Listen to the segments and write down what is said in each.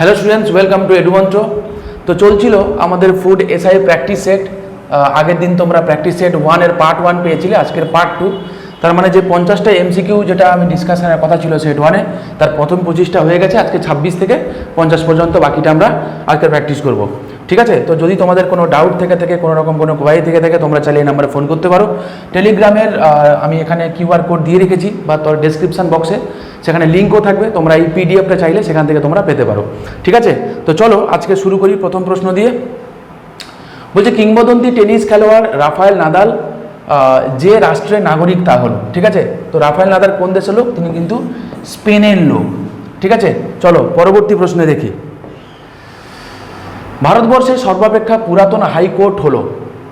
Hello students welcome to Edumantra তো চলছিল আমাদের ফুড এসআই প্র্যাকটিস সেট আগের দিন তোমরা প্র্যাকটিস সেট ওয়ানের পার্ট ওয়ান পেয়েছিলে, আজকের পার্ট টু তার মানে যে পঞ্চাশটা এমসিকিউ যেটা আমি ডিসকাশনের কথা ছিল সেট ওয়ানে তার প্রথম পঁচিশটা হয়ে গেছে, আজকে ছাব্বিশ থেকে পঞ্চাশ পর্যন্ত বাকিটা আমরা আজকে প্র্যাকটিস করব। ঠিক আছে? তো যদি তোমাদের কোনো ডাউট থেকে থেকে, কোনো রকম কোনো কোয়ারি থেকে থেকে, তোমরা চাইলে এই নাম্বারে ফোন করতে পারো। টেলিগ্রামের আমি এখানে কিউআর কোড দিয়ে রেখেছি বা তোর ডেসক্রিপশন বক্সে সেখানে লিঙ্কও থাকবে। তোমরা এই পিডিএফটা চাইলে সেখান থেকে তোমরা পেতে পারো। ঠিক আছে? তো চলো, আজকে শুরু করি প্রথম প্রশ্ন দিয়ে। বলছে, কিংবদন্তি টেনিস খেলোয়াড় রাফায়েল নাদাল যে রাষ্ট্রের নাগরিক তা হলো, ঠিক আছে? তো রাফায়েল নাদার কোন দেশের লোক? তিনি কিন্তু স্পেনের লোক, ঠিক আছে? চলো, পরবর্তী প্রশ্নে দেখি। ভারতবর্ষের সর্বাপেক্ষা পুরাতন হাইকোর্ট হলো,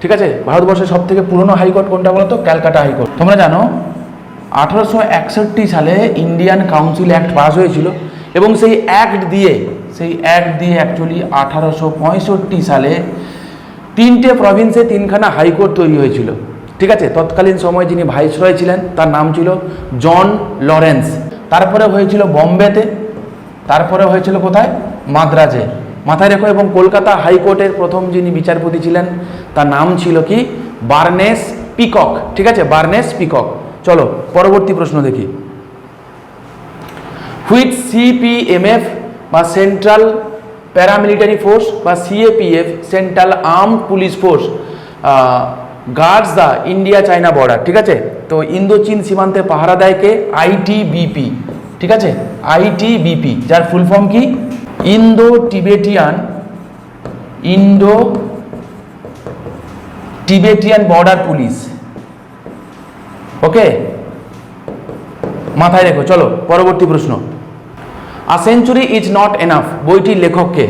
ঠিক আছে? ভারতবর্ষের সব থেকে পুরনো হাইকোর্ট কোনটা বলো তো ক্যালকাটা হাইকোর্ট। তোমরা জানো, আঠারোশো একষট্টি সালে ইন্ডিয়ান কাউন্সিল অ্যাক্ট পাস হয়েছিল এবং সেই অ্যাক্ট দিয়ে, সেই অ্যাক্ট দিয়ে অ্যাকচুয়ালি আঠারোশো পঁয়ষট্টি সালে তিনটে প্রভিন্সে তিনখানা হাইকোর্ট তৈরি হয়েছিল। ঠিক আছে? তৎকালীন সময় যিনি ভাইসরয় ছিলেন, তার নাম ছিল জন লরেন্স। তারপরে হয়েছিল বম্বেতে, তারপরে হয়েছিল কোথায়? মাদ্রাজে। মাথায় রেখো, এবং কলকাতা হাইকোর্টের প্রথম যিনি বিচারপতি ছিলেন, তার নাম ছিল কি? Barnes Peacock. ঠিক আছে? Barnes Peacock. চলো, পরবর্তী প্রশ্ন দেখি। হুইচ সিপিএমএফ বা সেন্ট্রাল প্যারামিলিটারি ফোর্স বা CAPF, central arm police force guards the India China border ঠিক আছে? তো ইন্দো চীন সীমান্তে পাহারা দেয় কে? আইটিবিপি ঠিক আছে? আইটিবিপি যার ফুল ফর্ম কি? Indo Tibetan Indo Tibetan border police okay মাথায় রেখো, চলো, পরবর্তী প্রশ্ন। A century is not enough বইটির লেখককে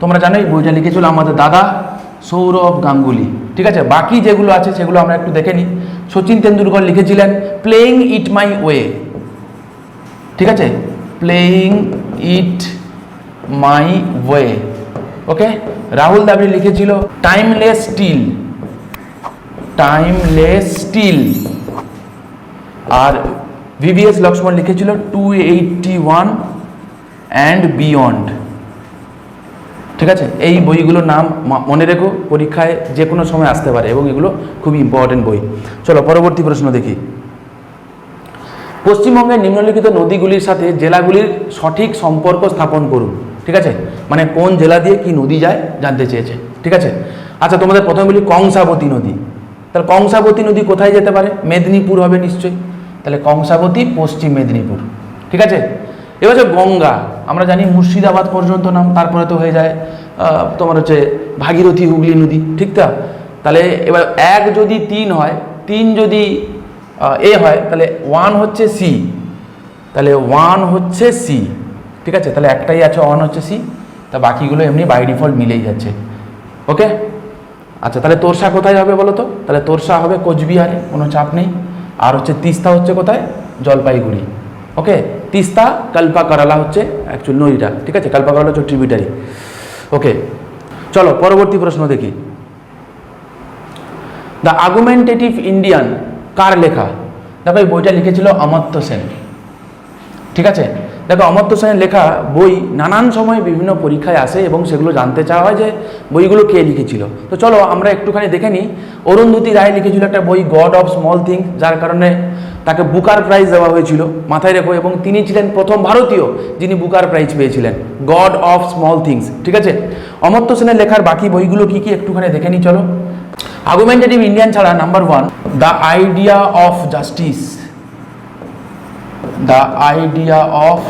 তোমরা জানো এই বইটা লিখেছিল আমাদের দাদা সৌরভ গাঙ্গুলি। ঠিক আছে? বাকি যেগুলো আছে সেগুলো আমরা একটু দেখে নিই। সচিন তেন্ডুলকর লিখেছিলেন প্লেয়িং ইট মাই ওয়ে ঠিক আছে? Playing it my way okay Rahul Dravid লিখেছিল টাইমলেস স্টিল টাইমলেস স্টিল আর ভিভিএস লক্ষ্মণ লিখেছিল two eighty one and beyond ঠিক আছে? এই বইগুলোর নাম মনে রেখো, পরীক্ষায় যে কোনো সময় আসতে পারে এবং এগুলো খুবই ইম্পর্টেন্ট বই। চলো, পরবর্তী প্রশ্ন দেখি। পশ্চিমবঙ্গের নিম্নলিখিত নদীগুলির সাথে জেলাগুলির সঠিক সম্পর্ক স্থাপন করুন, ঠিক আছে? মানে কোন জেলা দিয়ে কি নদী যায় জানতে চেয়েছে, ঠিক আছে? আচ্ছা তোমাদের প্রথমে বলি কংসাবতী নদী। তাহলে কংসাবতী নদী কোথায় যেতে পারে? মেদিনীপুর হবে নিশ্চয়ই। তাহলে কংসাবতী পশ্চিম মেদিনীপুর, ঠিক আছে? এবার গঙ্গা। আমরা জানি মুর্শিদাবাদ পর্যন্ত নাম তারপরে তো হয়ে যায় তোমার হচ্ছে ভাগীরথী হুগলি নদী, ঠিক তো? তাহলে এবার এক যদি তিন হয়, তিন যদি এ হয়, তাহলে ওয়ান হচ্ছে সি তাহলে ওয়ান হচ্ছে সি ঠিক আছে? তাহলে একটাই আছে ওয়ান হচ্ছে সি তা বাকিগুলো এমনি বাই ডিফল্ট মিলেই যাচ্ছে ওকে আচ্ছা তাহলে তোরসা কোথায় হবে বলো তো? তাহলে তোরসা হবে কোচবিহারে, কোনো চাপ নেই। আর হচ্ছে তিস্তা হচ্ছে কোথায়? জলপাইগুড়ি ওকে তিস্তা কালপা কারালা হচ্ছে অ্যাকচুয়াল নদীটা ঠিক আছে? কালপা কারালা হচ্ছে ট্রিবিউটারি ওকে চলো, পরবর্তী প্রশ্ন দেখি। দ্য আর্গুমেন্টেটিভ ইন্ডিয়ান কার লেখা? দেখো, এই বইটা লিখেছিল অমর্ত্য সেন। ঠিক আছে? দেখো, অমর্ত্য সেনের লেখা বই নানান সময় বিভিন্ন পরীক্ষায় আসে এবং সেগুলো জানতে চাওয়া হয় যে বইগুলো কে লিখেছিল। তো চলো, আমরা একটুখানি দেখে নিই। অরুন্ধতী রায় লিখেছিল একটা বই গড অফ স্মল থিংস যার কারণে তাকে বুকার প্রাইজ দেওয়া হয়েছিল, মাথায় রেখো, এবং তিনি ছিলেন প্রথম ভারতীয় যিনি বুকার প্রাইজ পেয়েছিলেন গড অফ স্মল থিংস ঠিক আছে? অমর্ত্য সেনের লেখার বাকি বইগুলো কি কি একটুখানি দেখে নিই, চলো। আর্গুমেন্টেটিভ ইন্ডিয়ান ছাড়া number one the idea of justice the idea of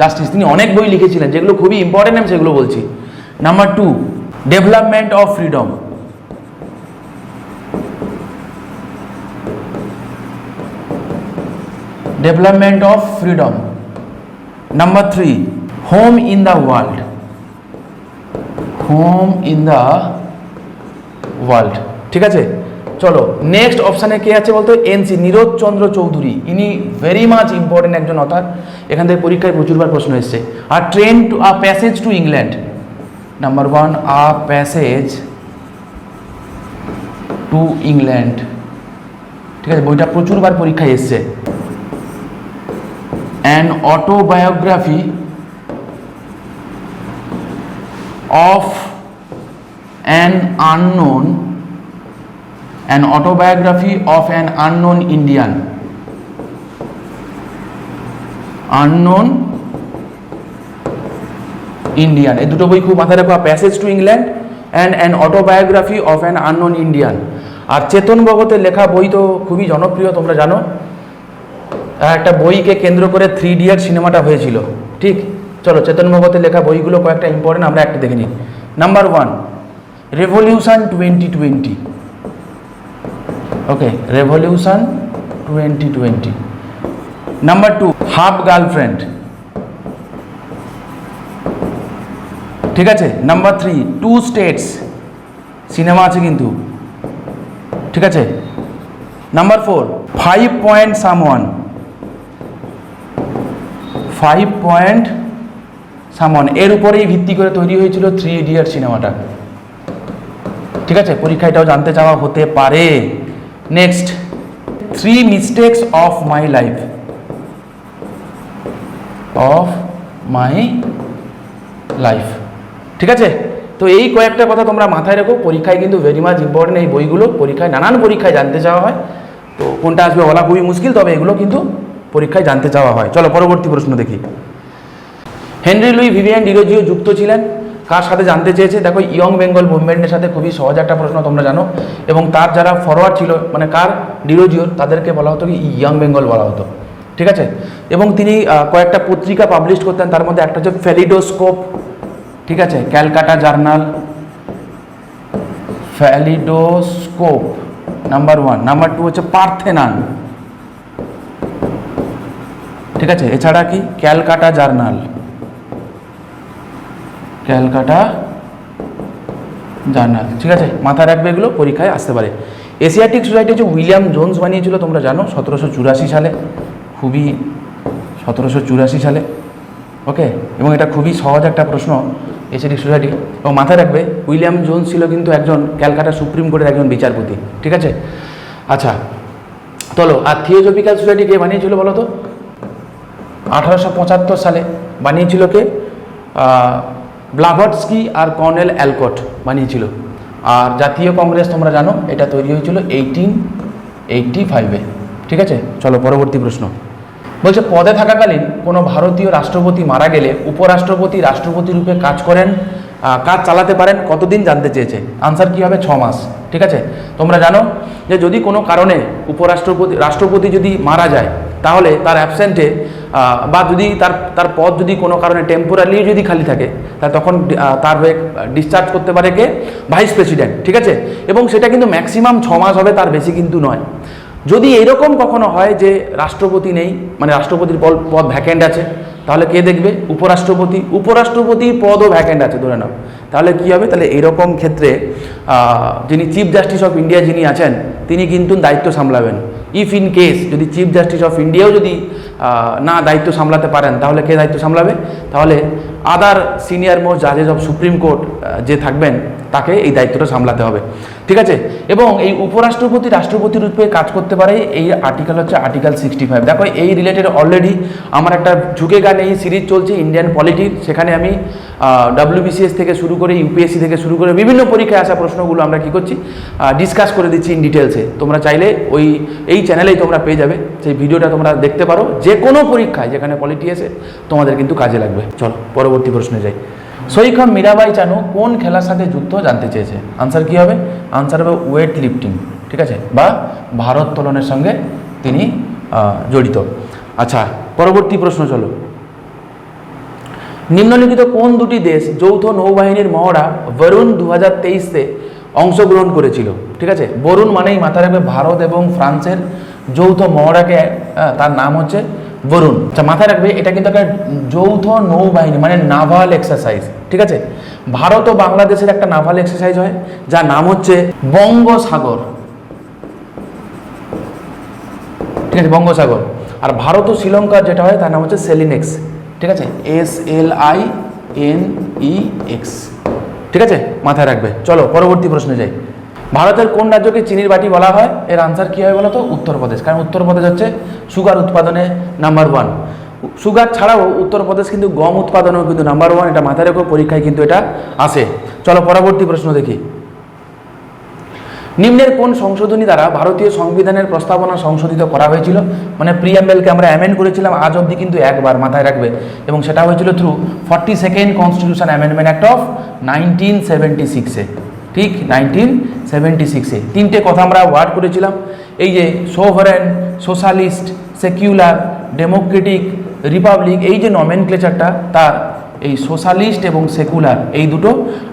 justice তিনি অনেক বই লিখেছিলেন, যেগুলো খুবই ইম্পর্টেন্ট আমি সেগুলো বলছি। Number two development of freedom development of freedom number three home in the world home in the world ঠিক আছে? চলো নেক্সট অপশানে কে আছে বলতো? এনসি নীরজ চন্দ্র চৌধুরী ইনি ভেরি মাচ ইম্পর্টেন্ট একজন অথার এখান থেকে পরীক্ষায় প্রচুরবার প্রশ্ন এসছে। আর train to a passage to England number one a passage to England ঠিক আছে? বইটা প্রচুরবার পরীক্ষায় এসছে। An autobiography of an unknown an autobiography of an unknown Indian unknown Indian এই দুটো বই খুব মাথায় রাখো passage to England and an autobiography of an unknown Indian আর চেতন ভগতের লেখা বই তো খুবই জনপ্রিয়, তোমরা জানো। একটা বইকে কেন্দ্র করে থ্রি ডিয়ার সিনেমাটা হয়েছিল। ঠিক? চলো চেতন ভগতের লেখা বইগুলো কয়েকটা ইম্পর্টেন্ট আমরা একটা দেখে নিই। Number one revolution twenty twenty okay revolution twenty twenty number two half girlfriend ঠিক আছে? Number three two states cinema আছে কিন্তু। ঠিক আছে? Number four five point someone five point someone এর উপরেই ভিত্তি করে তৈরি হয়েছিল থ্রি ইডিয়ার সিনেমাটা ঠিক আছে? পরীক্ষাটাও জানতে চাওয়া হতে পারে। Next three mistakes of my life of my life ঠিক আছে? তো এই কয়েকটা কথা তোমরা মাথায় রেখো। পরীক্ষায় কিন্তু ভেরি মাচ ইম্পর্টেন্ট এই বইগুলো। পরীক্ষায় নানান পরীক্ষায় জানতে চাওয়া হয়। তো কোনটা আসবে বলা খুবই মুশকিল, তবে এগুলো কিন্তু পরীক্ষায় জানতে চাওয়া হয়। চলো, পরবর্তী প্রশ্ন দেখি। হেনরি লুই ভিভিয়ান ডিরোজিও যুক্ত ছিলেন? কার সাথে জানতে চেয়েছে? দেখো, ইয়ং বেঙ্গল মুভমেন্টের সাথে খুবই সহজ একটা প্রশ্ন তোমরা জানো। এবং তার যারা ফরওয়ার্ড ছিল মানে কার? ডিরোজিওর তাদেরকে বলা হতো কি, ইয়ং বেঙ্গল বলা হতো। ঠিক আছে? এবং তিনি কয়েকটা পত্রিকা পাবলিশ করতেন। তার মধ্যে একটা হচ্ছে ফ্যালিডোস্কোপ ঠিক আছে? Calcutta journal. Kaleidoscope number one number two হচ্ছে পার্থেনান। ঠিক আছে, এছাড়া কি? ক্যালকাটা জার্নাল। ক্যালকাটা জার্নাল, ঠিক আছে? মাথায় রাখবে এগুলো, পরীক্ষায় আসতে পারে। এশিয়াটিক সোসাইটি হচ্ছে উইলিয়াম জোন্স বানিয়েছিল, তোমরা জানো, সতেরোশো চুরাশি সালে। খুবই সতেরোশো চুরাশি সালে, ওকে? এবং এটা খুবই সহজ একটা প্রশ্ন এশিয়াটিক সোসাইটি। এবং মাথায় রাখবে, উইলিয়াম জোন্স ছিল কিন্তু একজন ক্যালকাটা সুপ্রিম কোর্টের একজন বিচারপতি, ঠিক আছে? আচ্ছা চলো, আর থিওজফিক্যাল সোসাইটি কে বানিয়েছিল বলো তো? আঠারোশো পঁচাত্তর সালে বানিয়েছিল কে? ব্লাভার্টস্কি আর কর্নেল অ্যালকট বানিয়েছিল। আর জাতীয় কংগ্রেস, তোমরা জানো, এটা তৈরি হয়েছিল এইটিন এইটটি ফাইভে ঠিক আছে? চলো, পরবর্তী প্রশ্ন। বলছে, পদে থাকাকালীন কোনো ভারতীয় রাষ্ট্রপতি মারা গেলে উপরাষ্ট্রপতি রাষ্ট্রপতি রূপে কাজ করেন কাজ চালাতে পারেন, কতদিন জানতে চেয়েছে? আনসার কী হবে? ছ মাস। ঠিক আছে? তোমরা জানো যে যদি কোনো কারণে উপরাষ্ট্রপতি, রাষ্ট্রপতি যদি মারা যায়, তাহলে তার অ্যাবসেন্টে বা যদি তার তার পদ যদি কোনো কারণে টেম্পোরারি যদি খালি থাকে, তা তখন তার হয়ে ডিসচার্জ করতে পারে কে? ভাইস প্রেসিডেন্ট ঠিক আছে? এবং সেটা কিন্তু ম্যাক্সিমাম ছ মাস হবে, তার বেশি কিন্তু নয়। যদি এরকম কখনো হয় যে রাষ্ট্রপতি নেই মানে রাষ্ট্রপতির পদ ভ্যাকেন্ট আছে, তাহলে কে দেখবে? উপরাষ্ট্রপতি। উপরাষ্ট্রপতির পদও ভ্যাকেন্ট আছে, ধরে নাও। তাহলে কি হবে? তাহলে এরকম ক্ষেত্রে যিনি চিফ জাস্টিস অফ ইন্ডিয়া যিনি আছেন, তিনি কিন্তু দায়িত্ব সামলাবেন। ইফ ইন কেস যদি চিফ জাস্টিস অফ ইন্ডিয়াও যদি না দায়িত্ব সামলাতে পারেন তাহলে কে দায়িত্ব সামলাবে? তাহলে আদার সিনিয়র মোস্ট জাজেস অফ সুপ্রিম কোর্ট যে থাকবেন, তাকে এই দায়িত্বটা সামলাতে হবে। ঠিক আছে? এবং এই উপরাষ্ট্রপতি, রাষ্ট্রপতি রূপে কাজ করতে পারে, এই আর্টিকেল হচ্ছে আর্টিকেল সিক্সটি ফাইভ দেখো, এই রিলেটেড অলরেডি আমার একটা ঝুঁকে গান এই সিরিজ চলছে ইন্ডিয়ান পলিটিক্স সেখানে আমি ডাব্লিউবিসিএস থেকে শুরু করে ইউপিএসসি থেকে শুরু করে, বিভিন্ন পরীক্ষায় আসা প্রশ্নগুলো আমরা কি করছি ডিসকাস করে দিচ্ছি ইন ডিটেলসে তোমরা চাইলে ওই, এই চ্যানেলেই তোমরা পেয়ে যাবে। সেই ভিডিওটা তোমরা দেখতে পারো। যে কোনো পরীক্ষায় যেখানে পলিটি আছে, তোমাদের কিন্তু কাজে লাগবে। চলো পরবর্তী প্রশ্নে যাই। সৈখম মীরাবাই চানু কোন খেলার সাথে যুক্ত জানতে চেয়েছে? আনসার কি হবে? আনসার হবে ওয়েট লিফটিং ঠিক আছে? বা ভারোত্তোলনের সঙ্গে তিনি জড়িত। আচ্ছা পরবর্তী প্রশ্ন চলো। নিম্নলিখিত কোন দুটি দেশ যৌথ নৌবাহিনীর মহড়া বরুণ দু হাজার তেইশে অংশগ্রহণ করেছিল? ঠিক আছে? বরুণ মানেই মাথায় রাখবে ভারত এবং ফ্রান্সের যৌথ মহড়াকে তার নাম হচ্ছে বরুণ আচ্ছা মাথায় রাখবে, এটা কিন্তু একটা যৌথ নৌবাহিনী মানে নাভাল এক্সারসাইজ ঠিক আছে? ভারত ও বাংলাদেশের একটা নাভাল এক্সারসাইজ হয়, যার নাম হচ্ছে বঙ্গোসাগর। ঠিক আছে, বঙ্গসাগর। আর ভারত ও শ্রীলঙ্কার যেটা হয়, তার নাম হচ্ছে সেলিনেক্স ঠিক আছে? S L I N E X ঠিক আছে? মাথায় রাখবে। চলো, পরবর্তী প্রশ্নে যাই। ভারতের কোন রাজ্যকে চিনির বাটি বলা হয়? এর আনসার কী হয় বলো তো উত্তরপ্রদেশ। কারণ উত্তরপ্রদেশ হচ্ছে সুগার উৎপাদনে নাম্বার ওয়ান সুগার ছাড়াও উত্তরপ্রদেশ কিন্তু গম উৎপাদনেও কিন্তু নাম্বার ওয়ান এটা মাথায় রেখো, পরীক্ষায় কিন্তু এটা আসে। চলো পরবর্তী প্রশ্ন দেখি। নিম্নের কোন সংশোধনী দ্বারা ভারতীয় সংবিধানের প্রস্তাবনা সংশোধিত করা হয়েছিল? মানে প্রিয়াম্বেলকে আমরা অ্যামেন্ড করেছিলাম, আজ অবধি কিন্তু একবার মাথায় রাখবে। এবং সেটা হয়েছিল through forty second constitution amendment act of nineteen seventy সিক্সে ঠিক নাইনটিন সেভেন্টি সিক্সে তিনটে কথা আমরা ওয়ার্ড করেছিলাম। এই যে sovereign socialist secular democratic republic এই যে নমেনক্লেচারটা তার এই সোশ্যালিস্ট এবং সেকুলার, এই দুটো।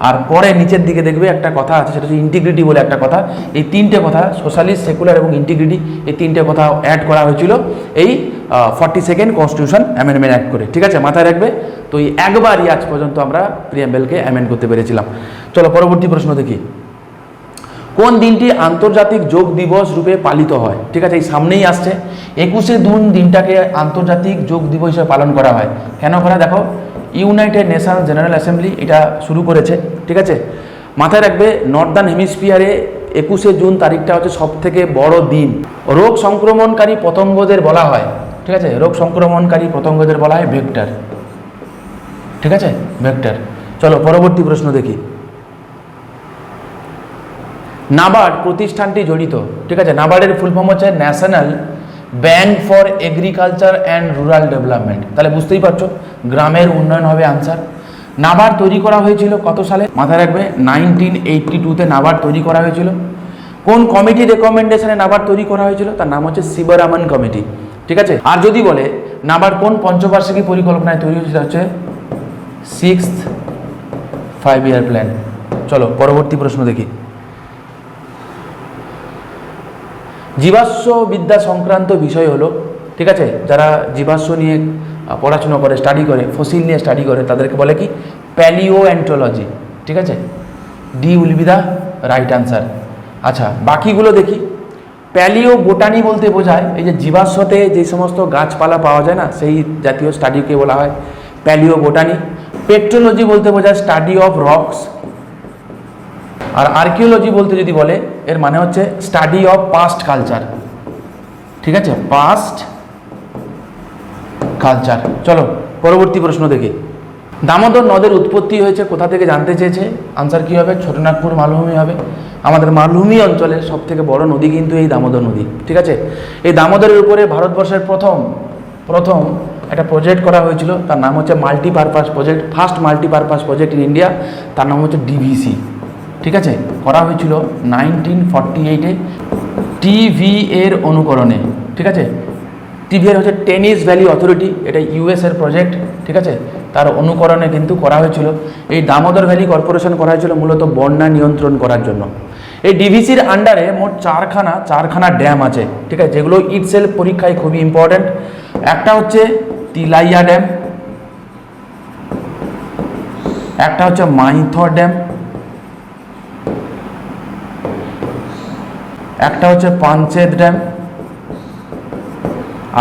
আর পরে নিচের দিকে দেখবে একটা কথা আছে, সেটা হচ্ছে ইন্টিগ্রিটি বলে একটা কথা। এই তিনটে কথা, সোশ্যালিস্ট, সেকুলার এবং ইন্টিগ্রিটি এই তিনটে কথা অ্যাড করা হয়েছিল এই forty second constitution amendment act করে। ঠিক আছে? মাথায় রাখবে? তো এই একবারই আজ পর্যন্ত আমরা প্রিয়াম্বেলকে অ্যামেন্ড করতে পেরেছিলাম। চলো, পরবর্তী প্রশ্ন দেখি। কোন দিনটি আন্তর্জাতিক যোগ দিবস রূপে পালিত হয়? ঠিক আছে, এই সামনেই আসছে। একুশে জুন দিনটাকে আন্তর্জাতিক যোগ দিবস হিসেবে পালন করা হয়। কেন করা? দেখো ইউনাইটেড নেশন জেনারেল অ্যাসেম্বলি এটা শুরু করেছে, ঠিক আছে? মাথায় রাখবে, নর্দার্ন হেমিস্ফিয়ারে একুশে জুন তারিখটা হচ্ছে সব থেকে বড় দিন। রোগ সংক্রমণকারী পতঙ্গদের বলা হয়, ঠিক আছে? রোগ সংক্রমণকারী পতঙ্গদের বলা হয় ভেক্টর, ঠিক আছে? ভেক্টর। চলো, পরবর্তী প্রশ্ন দেখি। নাবার্ড প্রতিষ্ঠানটি জড়িত, ঠিক আছে? নাবার্ডের ফুল ফর্ম হচ্ছে national bank for agriculture and rural development তাহলে বুঝতেই পারছ, গ্রামের উন্নয়ন হবে আনসার নাবার তৈরি করা হয়েছিল কত সালে? মাথায় রাখবে নাইনটিন এইটটি টুতে নাবার্ড তৈরি করা হয়েছিল। কোন কমিটি রেকমেন্ডেশনে নাবার্ড তৈরি করা হয়েছিল? তার নাম হচ্ছে শিবরামন কমিটি ঠিক আছে? আর যদি বলে নাবার্ড কোন পঞ্চবার্ষিকী পরিকল্পনায় তৈরি হয়েছিল? হচ্ছে সিক্স ফাইভ ইয়ার প্ল্যান চলো, পরবর্তী প্রশ্ন দেখি। জীবাশ্ম বিদ্যা সংক্রান্ত বিষয় হলো, ঠিক আছে? যারা জীবাশ্ম নিয়ে পড়াশোনা করে স্টাডি করে ফসিল নিয়ে স্টাডি করে, তাদেরকে বলে কি? প্যালিও অ্যান্টোলজি ঠিক আছে? D will be the right answer আচ্ছা বাকিগুলো দেখি। প্যালিও বোটানি বলতে বোঝায়, এই যে জীবাশ্মতে যে সমস্ত গাছপালা পাওয়া যায় না, সেই জাতীয় স্টাডিকে বলা হয় প্যালিও বোটানি পেট্রোলজি বলতে বোঝায় স্টাডি অফ রকস আর আর্কিওলজি বলতে যদি বলে, এর মানে হচ্ছে স্টাডি অফ পাস্ট কালচার ঠিক আছে? পাস্ট কালচার চলো, পরবর্তী প্রশ্ন দেখি। দামোদর নদের উৎপত্তি হয়েছে কোথা থেকে জানতে চেয়েছে? আনসার কী হবে? ছোটনাগপুর মালভূমি হবে। আমাদের মালভূমি অঞ্চলের সব থেকে বড় নদী কিন্তু এই দামোদর নদী। ঠিক আছে? এই দামোদরের উপরে ভারতবর্ষের প্রথম প্রথম একটা প্রজেক্ট করা হয়েছিল। তার নাম হচ্ছে multipurpose project first multipurpose project in India তার নাম হচ্ছে ডিভিসি ঠিক আছে? করা হয়েছিল নাইনটিন ফর্টি এইটে টিভি এর অনুকরণে, ঠিক আছে? টিভি এর হচ্ছে টেনিস ভ্যালি অথরিটি এটা ইউএস এর প্রজেক্ট ঠিক আছে? তার অনুকরণে কিন্তু করা হয়েছিল। এই দামোদর ভ্যালি কর্পোরেশন করা হয়েছিল মূলত বন্যা নিয়ন্ত্রণ করার জন্য। এই ডিভিসির আন্ডারে মোট চারখানা চারখানা ড্যাম আছে, ঠিক আছে? যেগুলো ইটসেল পরীক্ষায় খুবই ইম্পর্ট্যান্ট একটা হচ্ছে তিলাইয়া ড্যাম একটা হচ্ছে মাইথর ড্যাম একটা হচ্ছে পাঞ্চেত ড্যাম,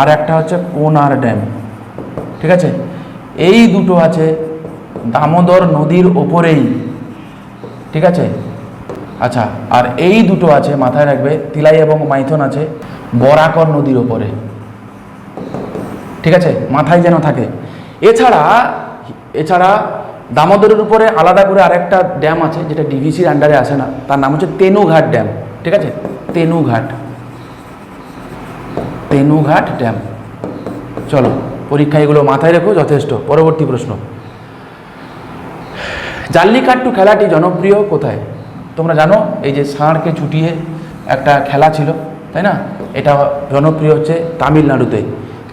আর একটা হচ্ছে কোনার ড্যাম, ঠিক আছে? এই দুটো আছে দামোদর নদীর ওপরেই, ঠিক আছে? আচ্ছা আর এই দুটো আছে, মাথায় রাখবে, তিলাই এবং মাইথন আছে, বরাকর নদীর ওপরে, ঠিক আছে? মাথায় যেন থাকে। এছাড়া এছাড়া দামোদরের উপরে আলাদা করে আরেকটা ড্যাম আছে, যেটা ডিভিসির আন্ডারে আসে না, তার নাম হচ্ছে তেনুঘাট ড্যাম। ঠিক আছে? তেনুঘাট। তেনুঘাট ড্যাম। চলো, পরীক্ষা এগুলো মাথায় রেখো, যথেষ্ট। পরবর্তী প্রশ্ন। জাল্লিকাট্টু খেলাটি জনপ্রিয় কোথায়? তোমরা জানো, এই যে ষাঁড়কে ছুটিয়ে একটা খেলা ছিল, তাই না? এটা জনপ্রিয় হচ্ছে তামিলনাড়ুতে।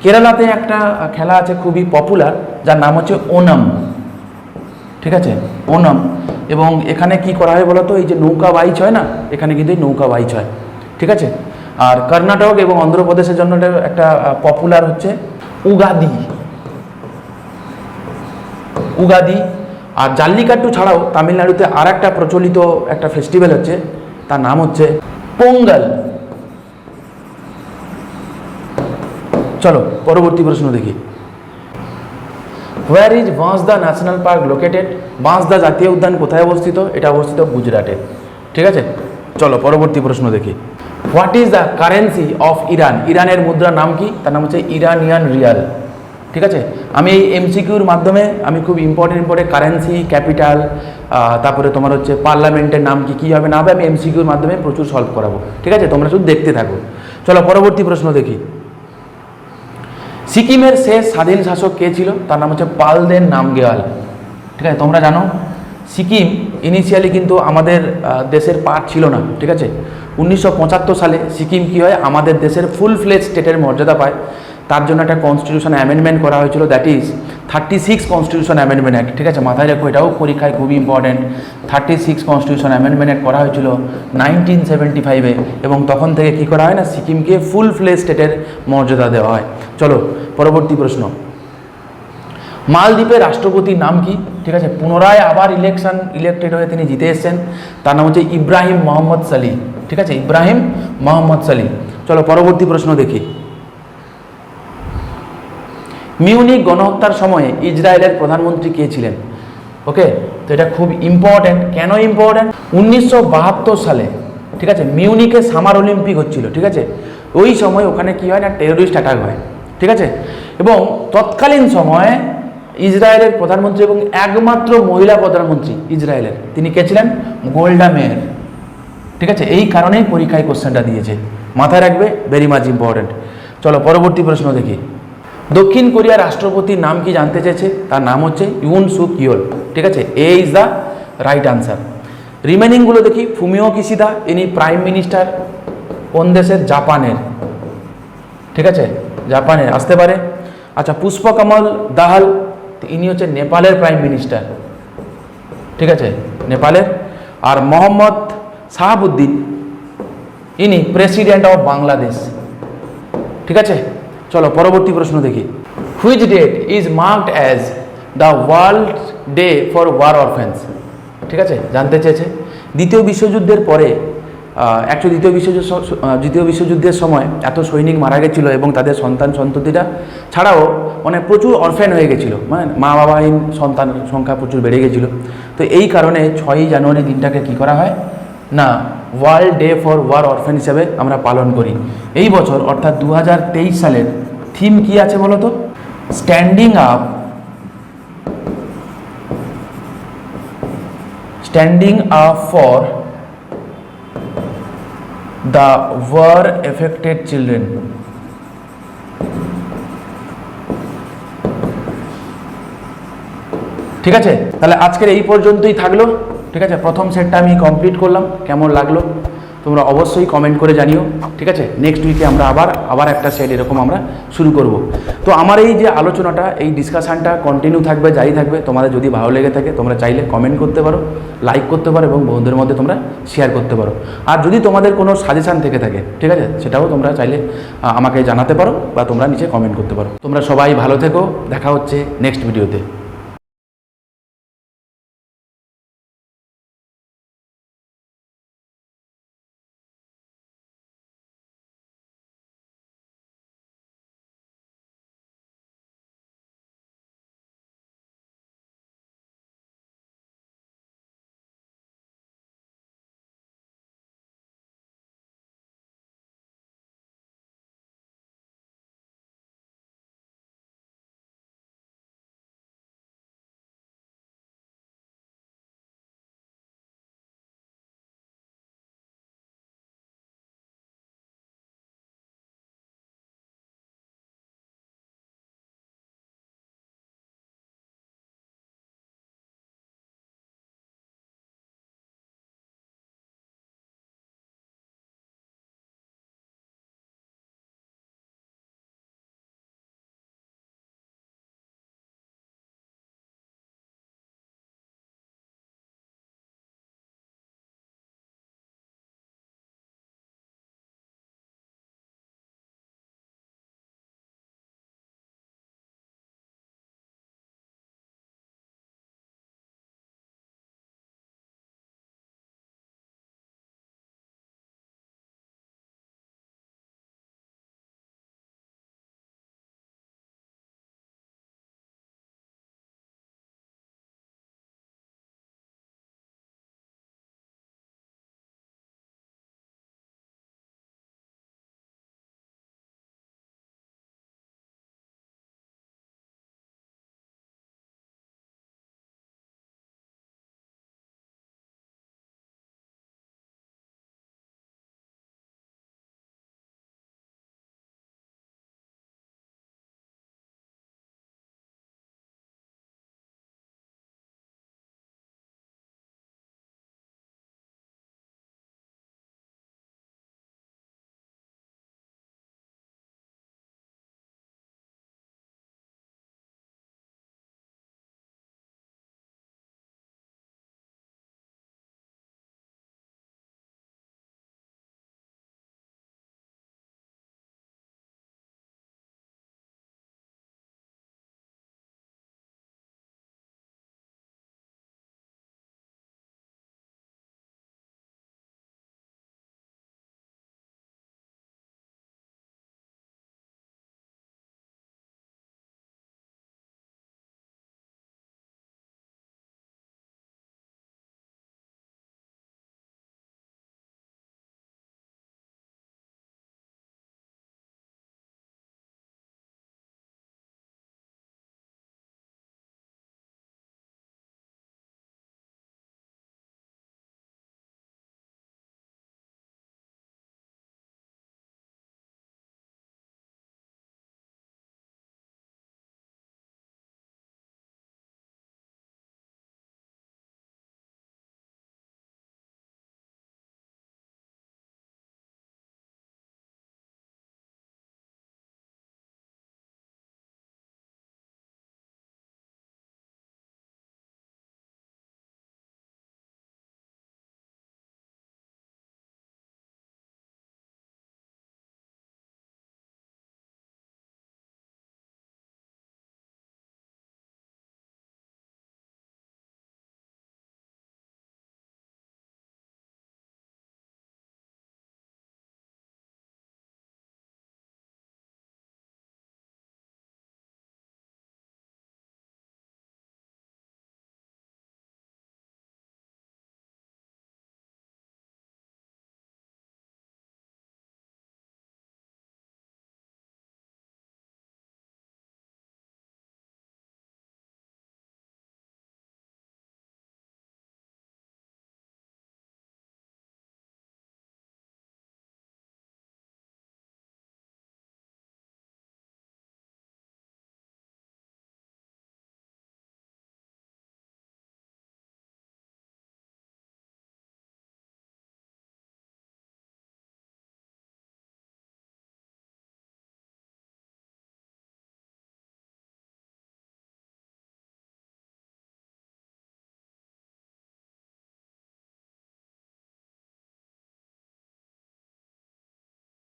কেরালাতে একটা খেলা আছে খুবই পপুলার যার নাম হচ্ছে ওনাম। ঠিক আছে? ওনাম। এবং এখানে কি করা হয় বলতো? এই যে নৌকা বাইচ হয় না? এখানে কিন্তু নৌকা বাইচ হয়। ঠিক আছে? আর কর্ণাটক এবং অন্ধ্রপ্রদেশের জন্য একটা পপুলার হচ্ছে উগাদি। উগাদি। আর জাল্লিকাট্টু ছাড়াও তামিলনাড়ুতে আর একটা প্রচলিত একটা ফেস্টিভ্যাল হচ্ছে, তার নাম হচ্ছে পোঙ্গল। চলো, পরবর্তী প্রশ্ন দেখি। Where is Bansda national park located Bansda জাতীয় উদ্যান কোথায় অবস্থিত? এটা অবস্থিত গুজরাটে। ঠিক আছে? চলো, পরবর্তী প্রশ্ন দেখি। What is the currency of Iran ইরানের মুদ্রার নাম কি? তার নাম হচ্ছে ইরানিয়ান রিয়াল ঠিক আছে? আমি এই এমসিকিউর মাধ্যমে আমি খুব ইম্পর্টেন্ট ইম্পর্টেন্ট কারেন্সি ক্যাপিটাল তারপরে তোমার হচ্ছে পার্লামেন্টের নাম কি, কী হবে না হবে আমি এমসিকিউর মাধ্যমে প্রচুর সলভ করাবো। ঠিক আছে? তোমরা শুধু দেখতে থাকো। চলো, পরবর্তী প্রশ্ন দেখি। সিকিমের শেষ স্বাধীন শাসক কে ছিল? তার নাম হচ্ছে পালদেন নামগেওয়াল। ঠিক আছে, তোমরা জানো, সিকিম ইনিশিয়ালি কিন্তু আমাদের দেশের পার্ট ছিল না, ঠিক আছে? উনিশশো পঁচাত্তর সালে সিকিম কী হয়? আমাদের দেশের ফুল ফ্লেজ স্টেটের মর্যাদা পায়। তার জন্য একটা কনস্টিটিউশন অ্যামেন্ডমেন্ট করা হয়েছিল that is thirty six constitution amendment act ঠিক আছে? মাথায় রেখো, এটাও পরীক্ষায় খুবই important thirty six constitution amendment act করা হয়েছিল নাইনটিন সেভেন্টি ফাইভে এবং তখন থেকে কী করা হয় না? সিকিমকে ফুল ফ্লেজ স্টেটের মর্যাদা দেওয়া হয়। চলো, পরবর্তী প্রশ্ন। মালদ্বীপের রাষ্ট্রপতির নাম কি? ঠিক আছে, পুনরায় আবার ইলেকশন ইলেক্টেড হয়ে তিনি জিতে এসেছেন। তার নাম হচ্ছে ইব্রাহিম মোহাম্মদ সালি ঠিক আছে, ইব্রাহিম মোহাম্মদ সালি চলো, পরবর্তী প্রশ্ন দেখি। মিউনিক গণহত্যার সময়ে ইসরায়েলের প্রধানমন্ত্রী কে ছিলেন? ওকে, তো এটা খুব ইম্পর্ট্যান্ট কেন ইম্পর্ট্যান্ট উনিশশো বাহাত্তর সালে, ঠিক আছে মিউনিকে সামার অলিম্পিক হচ্ছিল, ঠিক আছে। ওই সময় ওখানে কি হয় না টেরোরিস্ট অ্যাটাক হয়। ঠিক আছে? এবং তৎকালীন সময়ে ইসরায়েলের প্রধানমন্ত্রী এবং একমাত্র মহিলা প্রধানমন্ত্রী ইসরায়েলের। তিনি কে ছিলেন? গোল্ডা মেয়ের। ঠিক আছে? এই কারণেই পরীক্ষায় কোশ্চেনটা দিয়েছে। মাথায় রাখবে ভেরি মাচ ইম্পর্ট্যান্ট চলো, পরবর্তী প্রশ্ন দেখি। দক্ষিণ কোরিয়ার রাষ্ট্রপতির নাম কি জানতে চেয়েছে? তার নাম হচ্ছে ইউন সু কিওল ঠিক আছে? A is the right answer. রিমেনিংগুলো দেখি। ফুমিও কিসিদা ইনি প্রাইম মিনিস্টার, কোন দেশের? জাপানের। ঠিক আছে? জাপানের আসতে পারে। আচ্ছা পুষ্পকমল দাহাল, ইনি হচ্ছে নেপালের প্রাইম মিনিস্টার ঠিক আছে? নেপালের। আর মোহাম্মদ শাহাবুদ্দিন, ইনি প্রেসিডেন্ট অফ বাংলাদেশ। ঠিক আছে? চলো, পরবর্তী প্রশ্ন দেখি। Which date is marked as the world day for war orphans ঠিক আছে? জানতে চেয়েছে। দ্বিতীয় বিশ্বযুদ্ধের পরে অ্যাকচুয়ালি দ্বিতীয় বিশ্বযুদ্ধ দ্বিতীয় বিশ্বযুদ্ধের সময় এত সৈনিক মারা গেছিল এবং তাদের সন্তান সন্ততিরা ছাড়াও মানে প্রচুর অরফেন হয়ে গেছিল। মানে মা বাবাহীন সন্তান সংখ্যা প্রচুর বেড়ে গেছিল। তো এই কারণে ছয়ই জানুয়ারি দিনটাকে কী করা হয়? না, world day for war orphan হিসেবে আমরা পালন করি। এই বছর অর্থাৎ দু হাজার তেইশ সালের থিম কি আছে বলতো? Standing up. Standing up for the war affected children. ঠিক আছে? তাহলে আজকের এই পর্যন্তই থাকল। ঠিক আছে? প্রথম সেটটা আমি কমপ্লিট করলাম। কেমন লাগল? তোমরা অবশ্যই কমেন্ট করে জানিও, ঠিক আছে? নেক্সট উইকে আমরা আবার আবার একটা সেট এরকম আমরা শুরু করব। তো আমার এই যে আলোচনাটা, এই ডিসকাশানটা কন্টিনিউ থাকবে জারি থাকবে, তোমাদের যদি ভালো লেগে থাকে, তোমরা চাইলে কমেন্ট করতে পারো লাইক করতে পারো এবং বন্ধুদের মধ্যে তোমরা শেয়ার করতে পারো। আর যদি তোমাদের কোনো সাজেশান থেকে থাকে, ঠিক আছে? সেটাও তোমরা চাইলে আমাকে জানাতে পারো বা তোমরা নিচে কমেন্ট করতে পারো। তোমরা সবাই ভালো থেকো, দেখা হচ্ছে নেক্সট ভিডিওতে